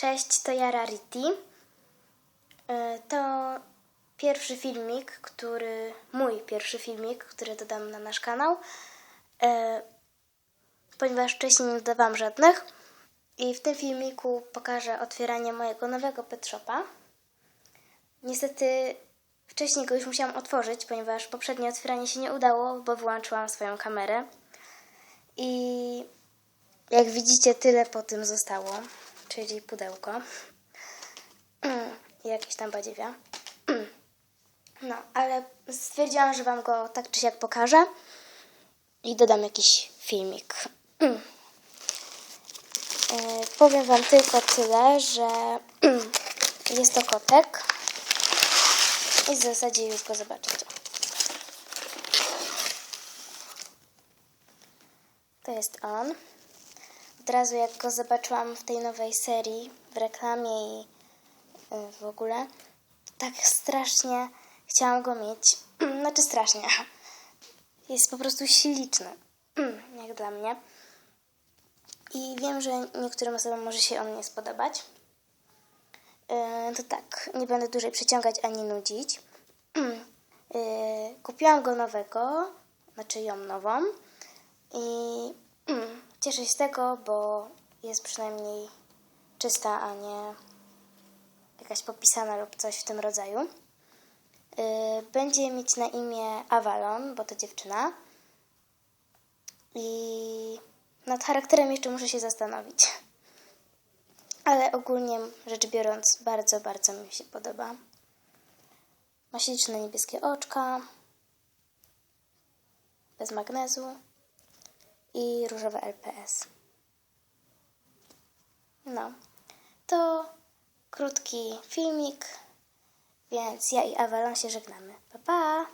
Cześć, to ja Rarity. E, To pierwszy filmik, który, mój pierwszy filmik, który dodam na nasz kanał, e, ponieważ wcześniej nie dodawałam żadnych. I w tym filmiku pokażę otwieranie mojego nowego pet shopa. Niestety wcześniej go już musiałam otworzyć, ponieważ poprzednie otwieranie się nie udało, bo wyłączyłam swoją kamerę. I jak widzicie, tyle po tym zostało, czyli pudełko jakieś tam badziewia. No, ale stwierdziłam, że Wam go tak czy siak pokażę i dodam jakiś filmik. E, Powiem Wam tylko tyle, że jest to kotek i w zasadzie już go zobaczycie. To jest on. Od razu jak go zobaczyłam w tej nowej serii, w reklamie i y, w ogóle, tak strasznie chciałam go mieć. Znaczy strasznie. Jest po prostu śliczny, jak dla mnie. I wiem, że niektórym osobom może się on nie spodobać. Yy, To tak, nie będę dłużej przeciągać ani nudzić. Yy, Kupiłam go nowego, znaczy ją nową. I cieszę się z tego, bo jest przynajmniej czysta, a nie jakaś popisana lub coś w tym rodzaju. Yy, Będzie mieć na imię Avalon, bo to dziewczyna. I nad charakterem jeszcze muszę się zastanowić. Ale ogólnie rzecz biorąc, bardzo, bardzo mi się podoba. Ma śliczne niebieskie oczka, bez magnezu i różowe LPS. No, to krótki filmik, więc ja i Avalon się żegnamy. Pa, pa!